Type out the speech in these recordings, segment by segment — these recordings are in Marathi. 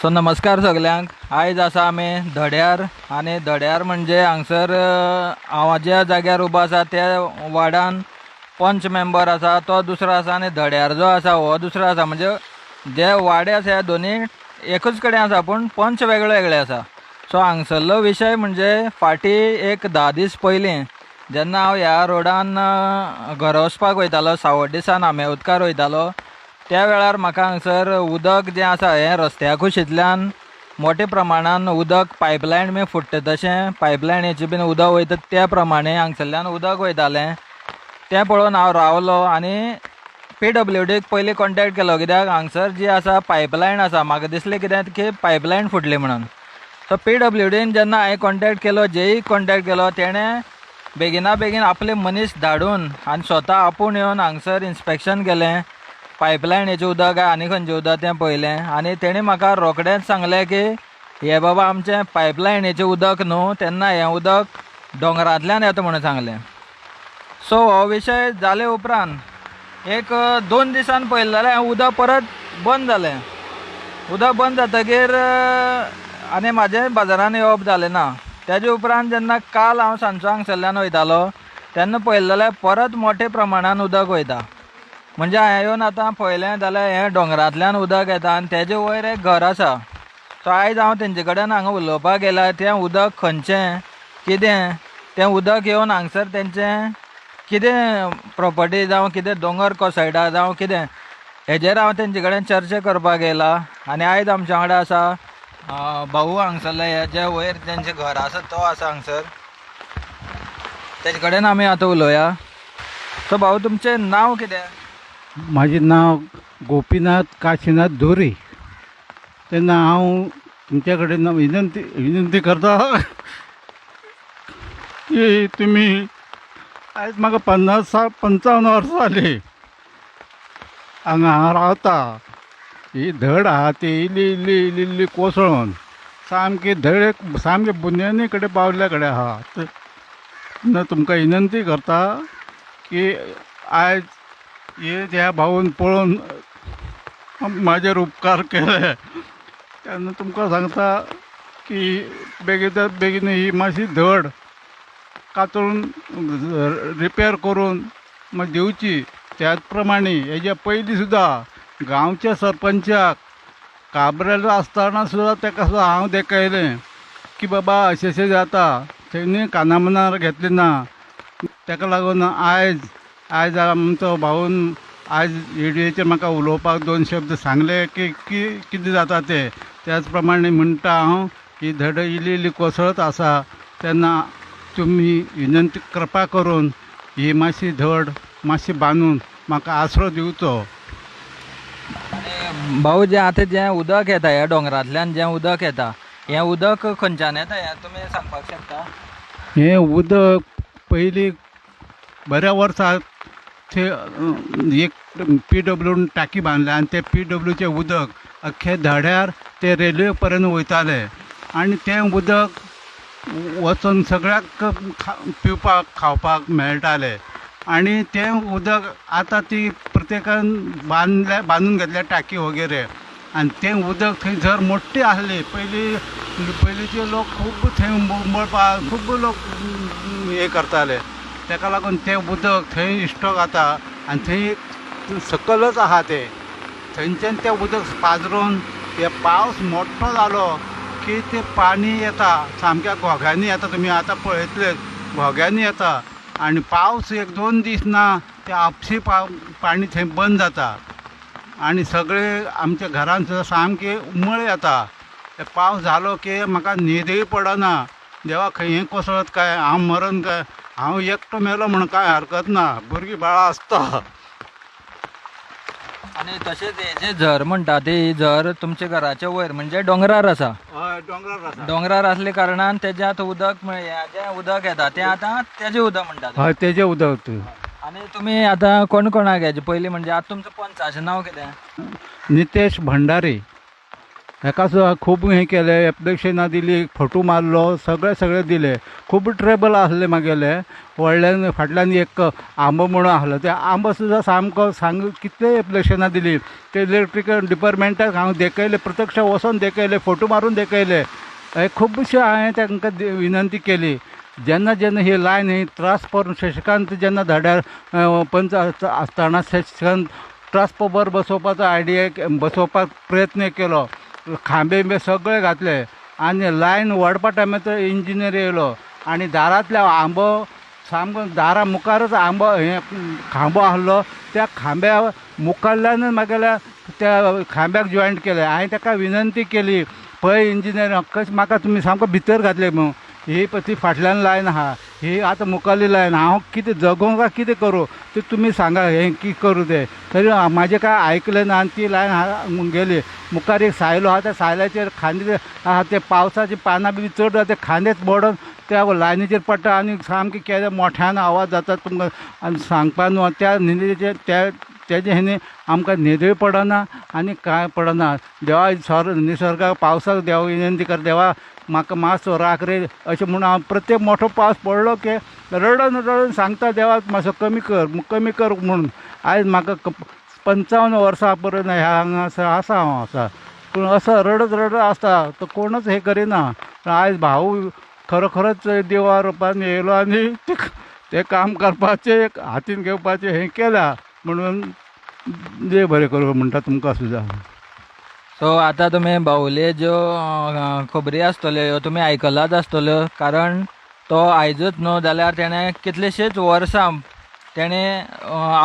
सो नमस्कार सगल्यांक आयज आसा आमी धड्यार आनी धड्यार म्हणजे हांगसर हांव ज्या जाग्यार उबो आसा त्या वार्डान पंच मेंबर आसा तो दुसरो आसा आनी धड्यार जो आसा हो दुसरो आसा. म्हणजे जे वाडे आसा हे दोनी एकूच कडेन आसा पूण पंच वेगळे वेगळे आसा. सो हांगसरलो विशय म्हणजे फाटी एक धा दीस पयलीं जेन्ना हांव ह्या रोडान घरा वचपाक वयतालो सावड्डेसान आमे उदकार वयतालो त्या वेळार म्हाका हांगसर उदक जें आसा हें रस्त्या कुशींतल्यान मोठे प्रमाणान उदक पायपलायन बी फुट्टा तशें. पायपलायनीचे बीन उदक वयता त्या प्रमाणे हांगसरल्यान उदक वयतालें. तें पळोवन हांव रावलो आनी पी डब्ल्यू डीक पयलीं कॉन्टेक्ट केलो. कित्याक हांगसर जी आसा पायपलायन आसा म्हाका दिसलें कितें की पायपलायन फुटली म्हणून. सो पी डब्ल्यू डीन जेन्ना हांवें कॉन्टेक्ट केलो जेई कॉन्टेक्ट केलो तेणें बेगिना बेगीन आपले मनीस धाडून आनी स्वता आपूण येवन हांगसर इन्स्पेक्शन केलें. पायपलायनीचे उदक काय आनी खंयचें उदक तें पळयलें आनी तेणी म्हाका रोखडेंच सांगलें की हे बाबा आमचें पायपलायनीचें उदक न्हू तेन्ना हें उदक दोंगरांतल्यान येता म्हणून सांगलें. सो हो विशय जाले उपरांत एक दोन दिसान पळयलें जाल्यार हें उदक परत बंद जालें उदक बंद जातकीर आनी म्हाजें बाजारान येवप जालें ना. तेजे उपरांत जेन्ना काल हांव सांजचो हांगसरल्यान वयतालो तेन्ना पळयलें जाल्यार परत मोठ्या प्रमाणान उदक वयता. म्हणजे हांवें येवन आतां पळयलें जाल्यार हें दोंगरांतल्यान उदक येता आनी तेजे वयर एक घर आसा. सो आयज हांव तेंचे कडेन हांगा उलोवपाक गेला तें उदक खंयचें कितें? तें उदक येवन हांगसर तेंचें कितें प्रॉपर्टी जावं कितें दोंगर कोसळटा जावं कितें? हेजेर हांव तेंचे कडेन चर्चा करपाक येयला आनी आयज आमच्या वांगडा आसा भाऊ हांगसरले हेजे वयर तेंचें घर आसा तो आसा हांगसर. तेजे कडेन आमी आतां उलोवया. सो भाऊ तुमचें नांव कितें? माझे नाव गोपीनाथ काशीनाथ धोरे. तेन्ना हांव तुमच्याकडे कडेन विनंती विनंती करता. की तुमी आयज म्हाका पन्नास सा पंचावन्न वर्सां जाली हांगा हांव रावता ही धड आहा ती इल्ली इल्ली इल्ली इल्ली कोसळून सामकी धड सामके बुन्यानी कडेन पावल्या कडेन आहा तेन्ना तुमकां विनंती करता की आयज हे त्या भाऊन पळोवन म्हाजेर उपकार केले. तेन्ना तुमकां सांगता की बेगीन बेगीन ही मातशी धड कातरून रिपेर करून मग दिवची त्याच प्रमाणे हेज्या पयलीं सुद्दां गांवच्या सरपंचाक काबरेल आसतना सुद्दां ताका सुद्दां हांव देखायलें की बाबा अशें अशें जाता. तेणी काना मनार घेतलें ना. ताका लागून आयज आयज आमचो भाऊन आयज रेडिओचेर म्हाका उलोवपाक दोन शब्द सांगले की की कितें जाता तें? त्याच प्रमाणे म्हणटा हांव ही धड इल्ली इल्ली कोसळत आसा तेन्ना तुमी विनंती कृपा करून ही मातशी धड मातशी बांदून म्हाका आसरो दिवचो. भाऊ जें आतां जें उदक येता ह्या दोंगरांतल्यान जें उदक येता हें उदक खंयच्यान येता हें तुमी सांगपाक शकता? हें उदक पयलीं बऱ्या वर्सा थंय एक पी डब्ल्यून टाकी बांदल्या आनी ते पी डब्ल्यूचें उदक अख्खे धड्यार ते रेल्वे पर्यंत वयताले. आनी तें उदक वचून सगळ्याक खा पिवपाक खावपाक मेळटालें. आनी तें उदक आतां ती प्रत्येकान बांदल्या बांदून घेतल्या टाकी वगैरे. आनी तें उदक थंय जर मोठी आसली पयलीं पयलींचे लोक खूब थंय मळपाक खूब लोक हे करताले. तेका लागून तें उदक थंय इश्टॉक जाता आनी थंय सकलच आहा तें थंयच्यान तें उदक पाजरून ते पावस मोठो जालो की तें पाणी येता. सामक्या घोग्यांनी येता तुमी आतां पळयतले घोग्यांनी येता. आनी पावस एक दोन दीस ना तें आपशी पा पाणी थंय बंद जाता. आनी सगळे आमच्या घरान सुद्दां सामकें उमळ येता. ते पावस जालो की म्हाका न्हिदय पडना. देवा खंय हें कोसळत काय? हांव मरण काय? हांव एकटो मेलो म्हण कांय हरकत ना. भुरगीं बाळां आसता आनी तशेंच हें जें झर म्हणटा ती झर तुमच्या घराच्या वयर म्हणजे दोंगरार आसा हय दोंगरार आसा असले कारणान तेजें आतां उदक हें जें उदक येता तें आतां तेजें उदक म्हणटात हय तेजें उदक आनी तुमी आतां कोण कोणाक हेजे पयलीं म्हणजे आतां तुमचो पंचाचें नांव कितें नितेश भंडारी. हेका सुद्दां खूब हें केलें एप्लिकेशनां दिली फोटो मारलो सगळें सगळें दिलें. खूब ट्रेबल आसलें म्हागेलें व्हडल्यान फाटल्यान एक आंबो म्हणून आसलो ते आंबो सुद्दां सामको सांग कितले एप्लिकेशनां दिली. ते इलेक्ट्रिकल डिपार्टमेंटाक हांव देखयले प्रत्यक्ष वचोन देखयले फोटो मारून देखयले. हे खुबशे हांवें तांकां विनंती केली. जेन्ना जेन्ना ही लायन ही ट्रान्सफॉर्म शशिकांत जेन्ना धाड्यार पंच आसतना शशिकांत ट्रान्सफॉर्मर बसोवपाचो आयडिया बसोवपाक प्रयत्न केलो. खांबे बे सगळे घातले. आनी लायन ओडपा टायमार तो इंजिनियर येयलो आनी दारांतल्या आंबो सामको दारा मुखारच आंबो हे खांबो आसलो त्या खांब्या मुखारल्यानच म्हागेल्या त्या खांब्याक जॉयंट केले. हांवें ताका विनंती केली पळय इंजिनियर कशें म्हाका तुमी सामको भितर घातले म्हणून. ही पळय ती फाटल्यान लायन आहा ही आतां मुखारली लायन हांव कितें जगों काय कितें करूं? ते तुमी सांगा हें कितें करूं तें. तरी म्हाजें काय आयकलें ना आनी ती लायन हा गेली. मुखार एक सायलो आहा त्या सायल्याचेर खांदे आहा ते पावसाची पानां बी चड आहा ते खांदेच बडोवन त्या लायनीचेर पडटा आनी सामकें केल्या मोठ्यान आवाज जाता तुमकां आनी सांगपा न्हू त्या निंदेचे त्या तेजे ह्याने आमकां न्हिदूय पडना आनी कांय पडना. देवा सर निसर्गाक पावसाक देवा विनंती कर. देवा म्हाका मातसो राख रे. अशें म्हणून हांव प्रत्येक मोठो पावस पडलो की रडून रडन सांगता देवाक मातसो कमी कर कमी कर म्हणून. आयज म्हाका पंचावन्न वर्सां पर्यंत ह्या हांगासर आसा हांव आसा. पूण असो रडत रडत आसता तो कोणूच हे करिना. आयज भाऊ खरोखरच देवा रुपान येयलो आनी ते काम करपाचें एक हातीन घेवपाचें हें केल्या म्हणून देव बरें करूं म्हणटा तुमकां सुद्दां सो आतां तुमी बाहुले ज्यो खबरी आसतल्यो ह्यो तुमी आयकलाच आसतल्यो कारण तो आयजच न्हू जाल्यार तेणें कितलेशेच वर्सां तेणें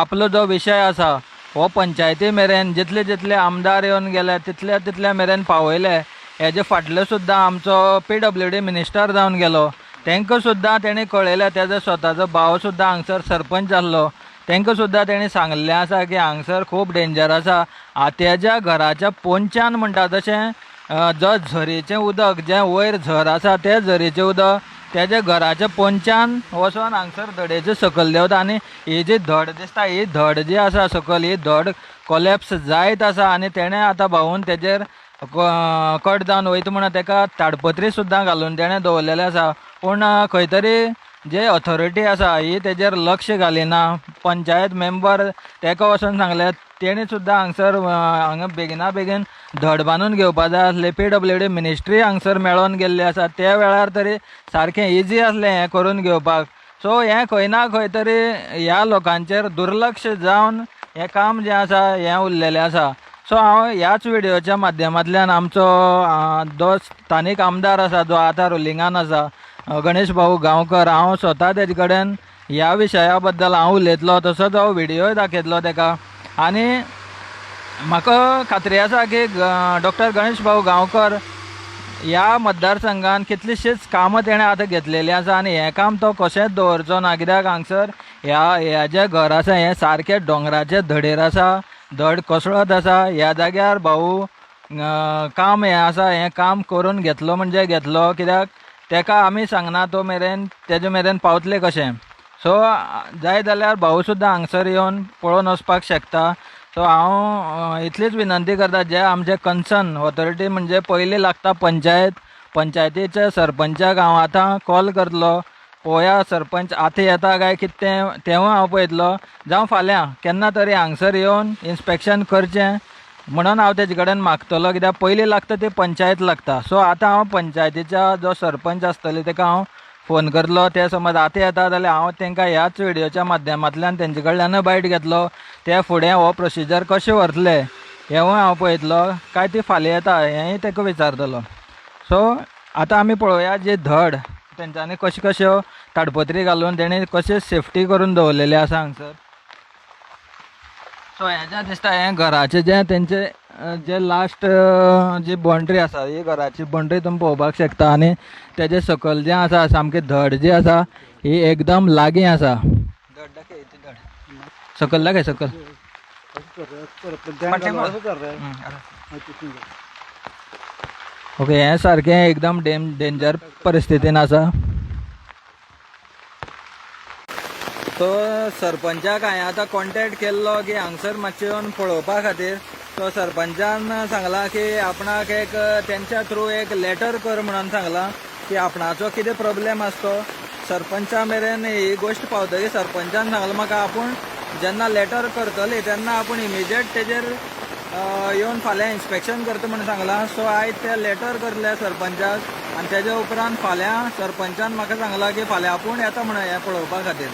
आपलो जो विशय आसा हो पंचायती मेरेन जितले जितले आमदार येवन गेले तितल्या तितल्या मेरेन पावयले हेजे फाटलो सुद्दां आमचो पी डब्ल्यू डी मिनिस्टर जावन गेलो तांकां सुद्दां तेणें कळयलें तेजो स्वताचो भाव सुद्दां हांगसर सरपंच आसलो तांकां सुद्दां तेणें सांगिल्लें आसा की हांगसर खूब डेंजर आसा आत्याच्या घराच्या पोंचान म्हणटा तशें जो झरेचें उदक जें वयर झर आसा तें झरेचें उदक तेज्या घराच्या पोंच्यान वचोन हांगसर धडेचे सकयल देंवता. आनी ही जी धड दिसता ही धड जी आसा सकयल ही धड कोलेप्स जायत आसा आनी तेणें आतां भावून तेजेर कट जावन वयता म्हणून तेका ताडपत्री सुद्दां घालून तेणें दवरलेलें आसा पूण खंय तरी जे ऑथॉरिटी आसा ही तेजेर लक्ष घालिना. पंचायत मेंबर तेका वचोन सांगले तेणी सुद्दां हांगसर हांगा बेगिना बेगीन धड बांदून घेवपा जाय आसले पी डब्ल्यू डी मिनिस्ट्री हांगसर मेळोन गेल्ली आसा त्या वेळार तरी सारकें इजी आसलें हें करून घेवपाक. सो हें खंय ना खंय तरी ह्या लोकांचेर दुर्लक्ष जावन हें काम जें आसा हें उरलेलें आसा सो हांव ह्याच व्हिडियोच्या माध्यमांतल्यान आमचो जो स्थानीक आमदार आसा जो आतां रुलिंगान आसा गणेश भाऊ गांवकर हांव स्वता तेजे कडेन ह्या विशया बद्दल हांव उलयतलो तसोच हांव व्हिडियोय दाखयतलो तेका आनी म्हाका खात्री आसा की डॉक्टर गणेश भाऊ गांवकर ह्या मतदारसंघान कितलीशींच कामां तेणें आतां घेतलेलीं आसा आनी हें काम तो कशेंच दवरचो ना? कित्याक हांगसर? ह्या ह्या जें घर आसा हें सारकें डोंगराचे धडेर आसा धड कोसळत आसा. ह्या जाग्यार भाऊ काम हें आसा हें काम करून घेतलो म्हणजे घेतलो. कित्याक तेका आमी सांगना तो मेरेन तेजे मेरेन पावतले कशें? सो जाय जाल्यार भाऊ सुद्दां हांगसर येवन पळोवन वचपाक शकता. सो हांव इतलीच विनंती करता जे आमचे कन्सर्न ऑथॉरिटी म्हणजे पयली लागता पंचायत. पंचायतीच्या सरपंचाक हांव आतां कॉल करतलो पळोवया सरपंच आतां येता काय कितें तें तेवूय हांव पळयतलो. जावं फाल्यां केन्ना तरी हांगसर येवन इन्स्पेक्शन करचें. म्हणून हांव तेजे कडेन मागतलो कित्याक पयलीं लागता ती पंचायत लागता. सो आतां हांव पंचायतीच्या जो सरपंच आसतले तेका हांव फोन करतलो ते समज आतां येता जाल्यार हांव तांकां ह्याच व्हिडियोच्या माध्यमांतल्यान तेंचे कडल्यान बायट घेतलो. ते फुडें हो प्रोसिजर कशें व्हरतले हेंवूय हांव पळयतलो काय ती फाल्यां येता हेंय ताका विचारतलो. सो आतां आमी पळोवया जे धड तेंच्यांनी कश्यो कश्यो हो ताडपत्री घालून तेणी कशें सेफ्टी करून दवरलेलें आसा हांगसर सो हें दिसता हें घराचें जें तेंचें जे लास्ट जी बाउंड्री आसा ही घराची बाउंड्री तुमी पळोवपाक शकता. आनी तेजे सकयल जें आसा सामकें धड जी आसा ही एकदम लागीं आसा. धड दाखय ती धड. सकयल दाखय सकयल ओके हें सारकें एकदम डेम डेंजर परिस्थितीन आसा. सो सरपंचाक हांवें आतां कॉन्टेक्ट केल्लो की हांगसर मातशें येवन पळोवपा खातीर. तो सरपंचान सांगला की आपणाक एक तेंच्या थ्रू एक लेटर कर म्हणून सांगला की आपणाचो कितें प्रॉब्लेम आसतो. सरपंचा मेरेन ही गोश्ट पावतकीर सरपंचान सांगला म्हाका आपूण जेन्ना लेटर करतली तेन्ना आपूण इमिजिएट तेजेर येवन फाल्यां इन्स्पेक्शन करता म्हणून सांगलां. सो आयज ते लेटर करले सरपंचाक आनी तेज्या उपरांत फाल्यां सरपंचान म्हाका सांगलां की फाल्यां आपूण येता म्हणून हें पळोवपा खातीर.